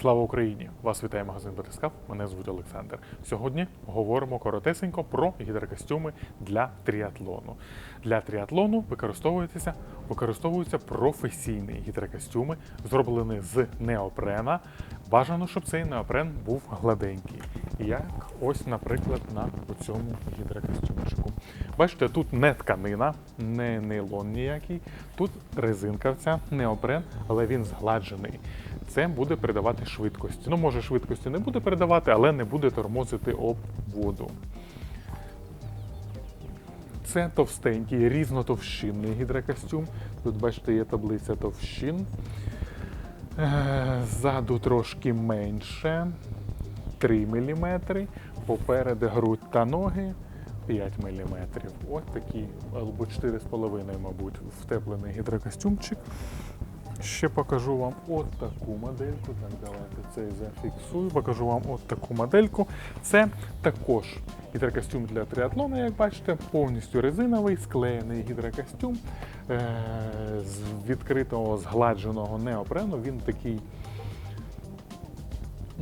Слава Україні! Вас вітає магазин Батискав. Мене звуть Олександр. Сьогодні говоримо коротесенько про гідрокостюми для тріатлону. Для тріатлону використовуються, використовуються професійні гідрокостюми, зроблені з неопрена. Бажано, щоб цей неопрен був гладенький. Як ось, наприклад, на цьому гідрокостюмчику. Бачите, тут не тканина, не нейлон ніякий. Тут резинка ця, неопрен, але він згладжений. Це буде передавати швидкості. Ну, може, швидкості не буде передавати, але не буде тормозити об воду. Це товстенький, різнотовщинний гідрокостюм. Тут, бачите, є таблиця товщин. Е, Ззаду трошки менше 3 мм. Попереду грудь та ноги 5 мм. Ось такий, або 4,5, мабуть, втеплений гідрокостюмчик. Ще покажу вам от таку модельку. Так, давайте цей зафіксую. Покажу вам от таку модельку. Це також гідрокостюм для триатлону, як бачите, повністю резиновий, склеєний гідрокостюм е- з відкритого згладженого неопрену. Він такий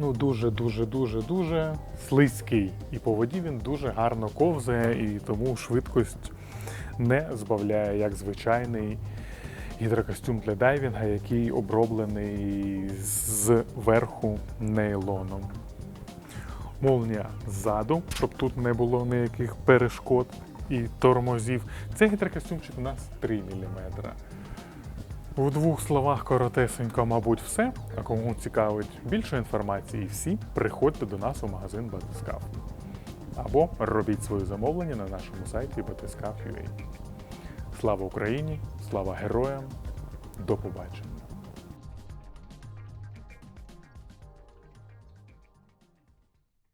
ну дуже, дуже, дуже, дуже слизький. І по воді він дуже гарно ковзає, і тому швидкость не збавляє, як звичайний гідрокостюм для дайвінга, який оброблений зверху нейлоном. Молнія ззаду, щоб тут не було ніяких перешкод і тормозів. Цей гідрокостюмчик у нас 3 мм. У двох словах коротесенько, мабуть, все. А кому цікавить більше інформації, всі приходьте до нас у магазин Батискав. Або робіть своє замовлення на нашому сайті batiskav.ua. Слава Україні! Слава героям! До побачення!